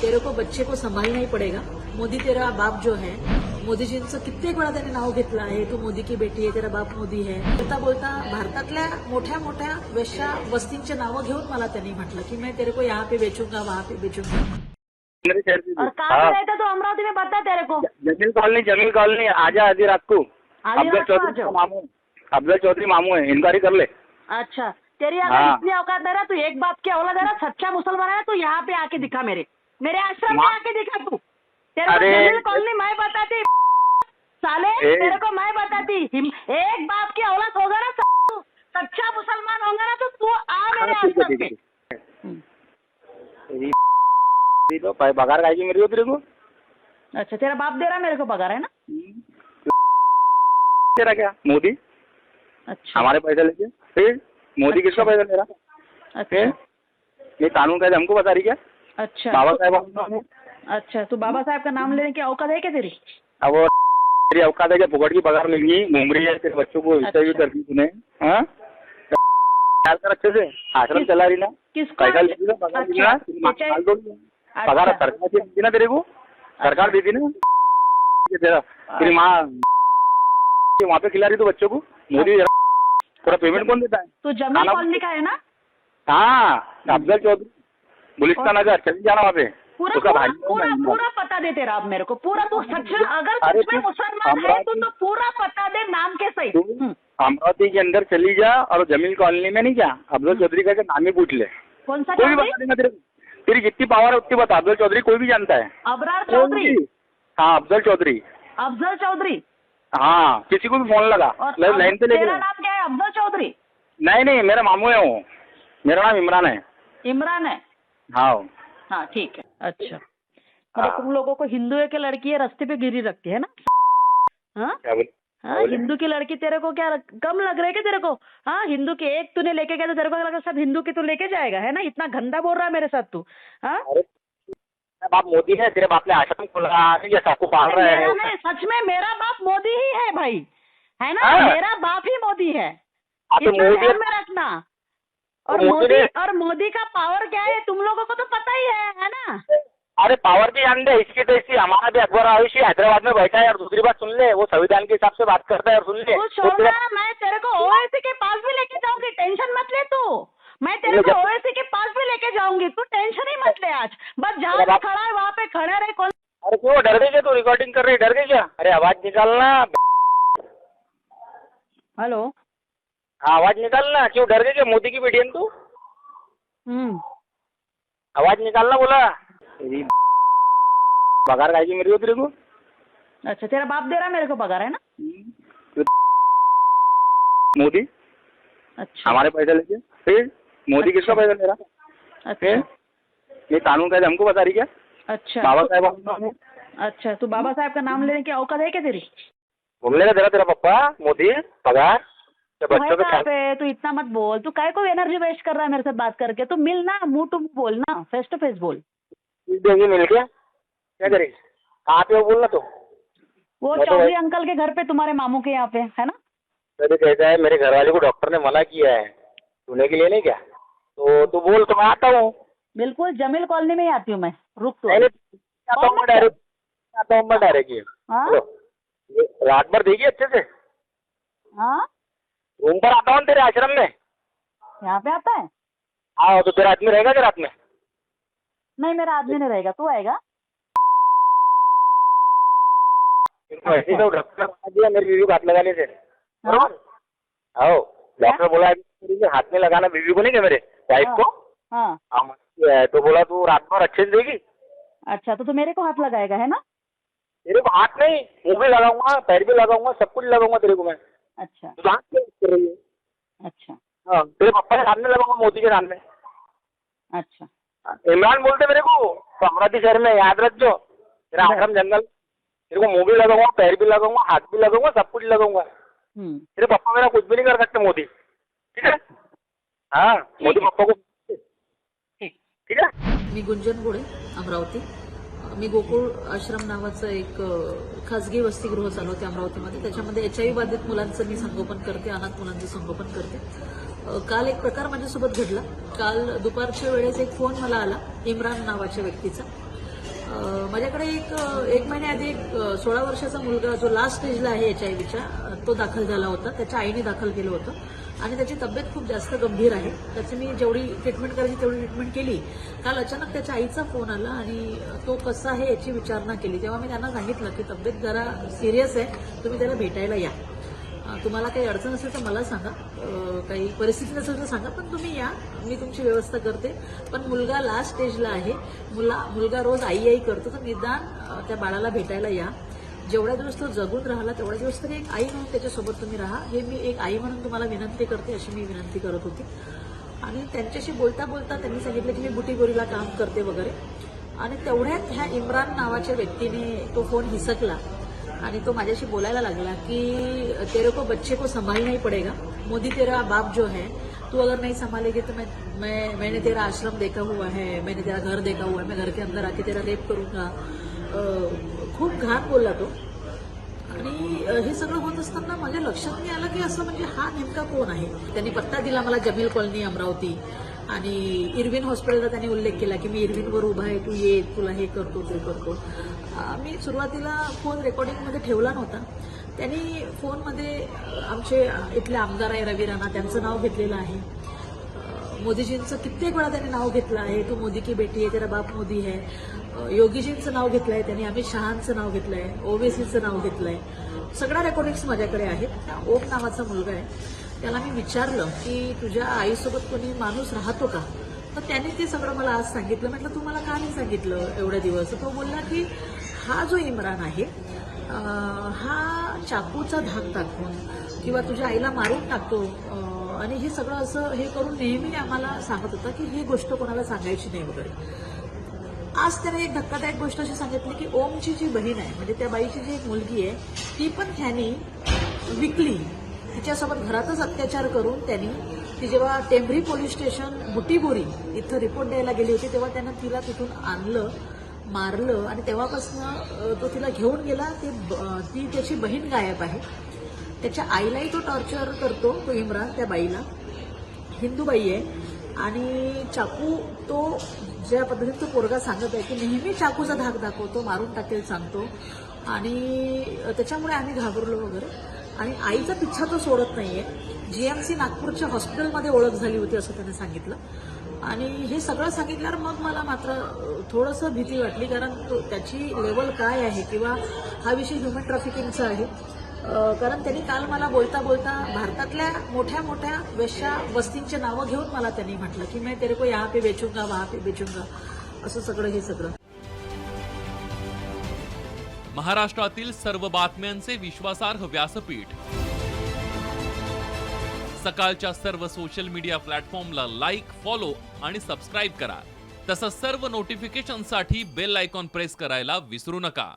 तेरे को बच्चे को संभालना ही पडेगा। मोदी तेरा बाप जो है मोदीजींचं कित्येक वेळा त्याने नाव घेतलं आहे तू मोदी की बेटी आहे तेरा बाप मोदी है। बोलता बोलता भारतातल्या मोठ्या मोठ्या वेश्या वस्तींचे नावं घेऊन मला त्यांनी म्हटलं की मैं तेरे को यहाँ पे बेचूँगा वहाँ पे बेचूँगा. और कहाँ हाँ, रहता तो अमरावती में बता तेरे को। जमील कॉलोनी जमील कॉलोनी आजा आधी रात को. अफजल चौधरी मामू अफजल चौधरी मामू है इंक्वायरी कर ले. अच्छा तेरी अगर हाँ। इतनी औकात दे रहा तू एक बात की औलाद दे रहा सच्चा मुसलमान है तो यहाँ पे आके दिखा मेरे। मेरे आश्रम में आके दिखा तू। तेरे कॉलोनी मैं बताती। साले तेरे को मैं बताती। एक बाप की औलाद होगा ना तू सच्चा मुसलमान होगा ना तो तू आ मेरे हाँ, है आश्रम है पे। तो भाई बगार खाई की मेरी को तेरे को? अच्छा तेरा बाप दे रहा मेरे को पगार है ना? तेरा क्या? मोदी? अच्छा। हमारे पैसे लेके। फिर मोदी किसका पैसा ले रहा? अच्छा। फिर ये कानून का हमको बता रही क्या? अच्छा बाबा तो- साहेब अच्छा तू बाबा साहब का नाम लेने की औकात है क्या तेरी? अब तेरी औकात है क्या फुकट की पगार लेंगी है तेरे बच्चों को अच्छा। करती तूने हाँ? कर अच्छे से आश्रम चला रही ना? पैसा लेती ना पगार अच्छा, अच्छा। पगार अच्छा। सरकार से देती ना तेरे को? सरकार देती ना? तेरा तेरी माँ वहाँ पे खिला रही तू बच्चों को? मोदी पूरा पेमेंट कौन देता है? तू ज़मीन कॉलोनी का है ना? हाँ अफजल चौधरी। बुलिस्ता नगर चली जाना वहाँ पे। पूरा पूरा भाई पूरा पूरा पता दे तेरा आप मेरे को। पूरा तू सच अगर सच में मुसलमान है तो तो पूरा पता दे नाम के सही। हम्म, अमरावती के अंदर चली जा और जमील कॉलोनी में नहीं क्या अफजल चौधरी का नाम ही पूछ ले। कौन सा कोई बता देगा तेरे तेरी जितनी पावर है उतनी बता। अफजल चौधरी कोई भी जानता है। अबरार चौधरी? हाँ अफजल चौधरी। अफजल चौधरी? हाँ किसी को भी फ़ोन लगा। लाइन पे लेके नाम क्या है? अफजल चौधरी? नहीं नहीं मेरा मामू है वो। मेरा नाम इमरान है। इमरान है। हाँ। हाँ ठीक है। अच्छा। हाँ। मतलब तुम लोगों को हिंदू के लड़की है रास्ते पे गिरी रखती है ना? हाँ? हाँ हिंदू की लड़की तेरे को क्या कम लग रहा है क्या तेरे को? हाँ हिंदू के एक तूने लेके गया तो तेरे को लगा सब हिंदू की तू लेके जाएगा है ना? इतना गंदा बोल रहा है मेरे साथ तू। हाँ? बाप मोदी है तेरे बाप ने आश्रम खोला ये सबको पाल रहा मेरा सच में मेरा बाप मोदी ही है भाई है ना? हाँ। मेरा बाप ही मोदी है। हाँ, तो मोदी में रखना। और तो मोदी और मोदी का पावर क्या है? तुम लोगों को तो पता ही है है ना? अरे पावर भी जान दे इसकी तो इसकी हमारा भी अकबर आयुषी हैदराबाद में बैठा है और दूसरी बात सुन ले वो संविधान के हिसाब से बात करता है और सुन ले। तू तो मैं तेरे को ओएसी के पास भी लेके जाऊँगी टेंशन मत ले तू। मैं तेरे को ओएसी के पास भी लेके जाऊँगी तू टेंशन ही मत ले आज। बस जहाँ पे खड़ा है वहाँ पे खड़े रहे कौन अरे क्यों डर गई क्या तू? रिकॉर्डिंग कर रही डर गई क्या? अरे आवाज़ निकालना। हेलो? आवाज़ निकालना क्यों डर गई क्या? मोदी की बेटी है तू? हम्म। आवाज़ निकालना बोला। पगार खाएगी मेरी को तेरे को? अच्छा तेरा बाप दे रहा मेरे को पगार है ना? मोदी? अच्छा। हमारे पैसे लेके। फिर मोदी अच्छा। किसका पैसा ले रहा? अच्छा। फिर ये कानून का हमको बता रही क्या? अच्छा। बाबा तो- साहेब अच्छा तू बाबा साहब का नाम लेने की औकात है क्या तेरी? बोल लेगा तेरा तेरा पप्पा मोदी पगार। बच्चों के पे तू इतना मत बोल। तू काय को एनर्जी वेस्ट कर रहा है मेरे साथ बात करके? तू मिल ना मुँह टू मुँह बोल ना फेस टू फेस बोल। देंगे मिल गया? क्या करेगी कहाँ पे हो बोलना तो? वो तो चौधरी अंकल के घर पे तुम्हारे मामू के यहाँ पे है ना? मेरे कहता है मेरे घर वाले को डॉक्टर ने मना किया है। सुने के लिए नहीं क्या? तो तू बोल तो मैं आता हूँ। बिल्कुल जमील कॉलोनी में ही आती हूँ मैं। रुक तू डायरेक्ट आता हूँ मैं डायरेक्ट रात भर देगी अच्छे से? हाँ? रूम पर आता हूँ तेरे आश्रम में। यहाँ पे आता है? हाँ तो तेरा आदमी रहेगा क्या रात में। नहीं मेरा आदमी नहीं रहेगा तू आएगा। ऐसे तो डॉक्टर ने दिया मेरी बीवी को हाथ लगाने से हाँ? आओ डॉक्टर बोला मेरे हाथ में लगाना बीवी को नहीं क्या मेरे? वाइफ। को? हाँ हाँ। है तो बोला तू रात भर अच्छे से देगी। अच्छा तो तू मेरे को हाथ लगाएगा है ना? तेरे को हाथ नहीं मुँह भी लगाऊँगा पैर भी लगाऊँगा सब कुछ लगाऊँगा तेरे को मैं। अच्छा। तू हाथ कर रही है अच्छा। हाँ तेरे पापा के सामने लगाऊँगा मोदी के सामने अच्छा। इमरान बोलते मेरे को तो अमरावती शहर में याद रख जो तेरा बस। आश्रम जंगल तेरे को मुँह भी लगाऊँगा पैर भी लगाऊँगा हाथ भी लगाऊँगा सब कुछ लगाऊँगा। हम्म। तेरे पापा मेरा कुछ भी नहीं कर सकते मोदी। ठीक है? हाँ मोदी है। पापा को ठीक। है? मी गुंजन गोळे अमरावती। मी गोकुळ आश्रम नावाचं एक खासगी खाजगी वसतिगृह चालवते अमरावतीमध्ये. त्याच्यामध्ये एच आय व्ही बाधित मुलांचं मी संगोपन करते अनाथ मुलांचं संगोपन करते. काल एक प्रकार माझ्यासोबत घडला. काल दुपारच्या वेळेस एक फोन मला आला इम्रान नावाच्या व्यक्तीचा. माझ्याकडे एक एक महिन्याआधी एक सोळा वर्षाचा मुलगा जो लास्ट स्टेजला आहे एच आय व्हीच्या तो दाखल झाला होता. त्याच्या आईने दाखल केलं होतं. आणि त्याची तब्येत खूप जास्त गंभीर आहे. त्याची मी जेवढी ट्रीटमेंट करायची तेवढी ट्रीटमेंट केली. काल अचानक त्याच्या आईचा फोन आला आणि तो कसा आहे याची विचारणा केली. तेव्हा मी त्यांना सांगितलं की तब्येत जरा सिरियस आहे तुम्ही त्याला भेटायला या. तुम्हाला काही अडचण असेल तर मला सांगा. काही परिस्थिती नसेल तर सांगा पण तुम्ही या. मी तुमची व्यवस्था करते. पण मुलगा लास्ट स्टेजला आहे. मुला मुलगा रोज आई आई करतो. तर निदान त्या बाळाला भेटायला या. जेवढ्या दिवस तो जगून राहिला तेवढ्या दिवस तरी एक आई म्हणून त्याच्यासोबत तुम्ही राहा. हे मी एक आई म्हणून तुम्हाला विनंती करते अशी मी विनंती करत होती. आणि त्यांच्याशी बोलता बोलता त्यांनी सांगितलं की मी बुटीबोरीला काम करते वगैरे. आणि तेवढ्यात ह्या इम्रान नावाच्या व्यक्तीने तो फोन हिसकला. आणि तो माझ्याशी बोलायला लागला की तेरे को बच्चे को संभालना ही पड़ेगा. मोदी तेरा बाप जो है तू अगर नहीं संभालेगी तो मैं मैं मैंने तेरा आश्रम देखा हुआ है मैंने तेरा घर देखा हुआ है मैं घर के अंदर आके तेरा रेप करूंगा. खूप घाण बोलला तो. आणि हे सगळं होत असताना माझ्या लक्षात नाही आलं की असं म्हणजे हा नेमका कोण आहे? त्यांनी पत्ता दिला मला जमील कॉलनी अमरावती. आणि इरविन हॉस्पिटलचा त्यांनी उल्लेख केला की मी इरविनवर उभा आहे तू ये तुला हे करतो ते करतो. मी सुरुवातीला फोन रेकॉर्डिंगमध्ये ठेवला नव्हता. त्यांनी फोनमध्ये आमचे इथले आमदार आहे रवी राणा त्यांचं नाव घेतलेलं आहे. मोदीजींचं कित्येक वेळा त्यांनी नाव घेतलं आहे. तू मोदी की बेटी आहे तेरा बाप मोदी आहे योगीजींचं नाव घेतलं आहे त्यांनी अमित शहांचं नाव घेतलं आहे ओवेसीचं नाव घेतलं आहे सगळ्या रेकॉर्डिंग्स माझ्याकडे आहेत. त्या ओम नावाचा मुलगा आहे. त्याला मी विचारलं की तुझ्या आईसोबत कोणी माणूस राहतो का? तर त्याने ते सगळं मला आज सांगितलं. म्हटलं तू मला का नाही सांगितलं एवढ्या दिवस? तो बोलला की हा जो इम्रान आहे हा चाकूचा धाक दाखवून किंवा तुझ्या आईला मारून टाकतो आणि हे सगळं असं हे करून नेहमी आम्हाला सांगत होता की ही गोष्ट कोणाला सांगायची नाही वगैरे. आज त्याने एक धक्कादायक गोष्ट अशी सांगितली की ओमची जी बहीण आहे म्हणजे त्या बाईची जी एक मुलगी आहे ती पण ह्यानी विकली. तिच्यासोबत घरातच अत्याचार करून त्यांनी ती जेव्हा टेंभरी पोलीस स्टेशन बुटीबोरी इथं रिपोर्ट द्यायला गेली होती तेव्हा त्यानं तिला तिथून आणलं मारलं आणि तेव्हापासून तो तिला घेऊन गेला. ते ब- ती त्याची बहीण गायब आहे. त्याच्या आईलाही तो टॉर्चर करतो तो इम्रान त्या बाईला. हिंदू बाई आहे. आणि चाकू तो ज्या पद्धतीने तो पोरगा सांगत आहे की नेहमी चाकूचा धाक दाखवतो मारून टाकेल सांगतो. आणि त्याच्यामुळे आम्ही घाबरलो वगैरे. आणि आईचा पिच्छा तो सोडत नाही आहे जी एम सी नागपूरच्या हॉस्पिटलमध्ये ओळख झाली होती असं त्याने सांगितलं. आणि हे सगळं सांगितल्यावर मग मला मात्र थोडंसं भीती वाटली कारण तो त्याची लेवल काय आहे किंवा हा विषय ह्युमन ट्रॅफिकिंगचा आहे. कारण त्यांनी काल मला बोलता बोलता भारतातल्या मोठ्या मोठ्या वेश्या वस्तींची नावं घेऊन मला त्यांनी म्हटलं की मी तेरे को यहाँ पे बेचूंगा वहा पे बेचूंगा. असं सगळं हे सगळं. महाराष्ट्रातील सर्व बातम्यांचे विश्वासार्ह व्यासपीठ. सकाळच्या सर्व सोशल मीडिया प्लॅटफॉर्मला लाईक फॉलो आणि सबस्क्राईब करा. तसंच सर्व नोटिफिकेशनसाठी बेल आयकॉन प्रेस करायला विसरू नका.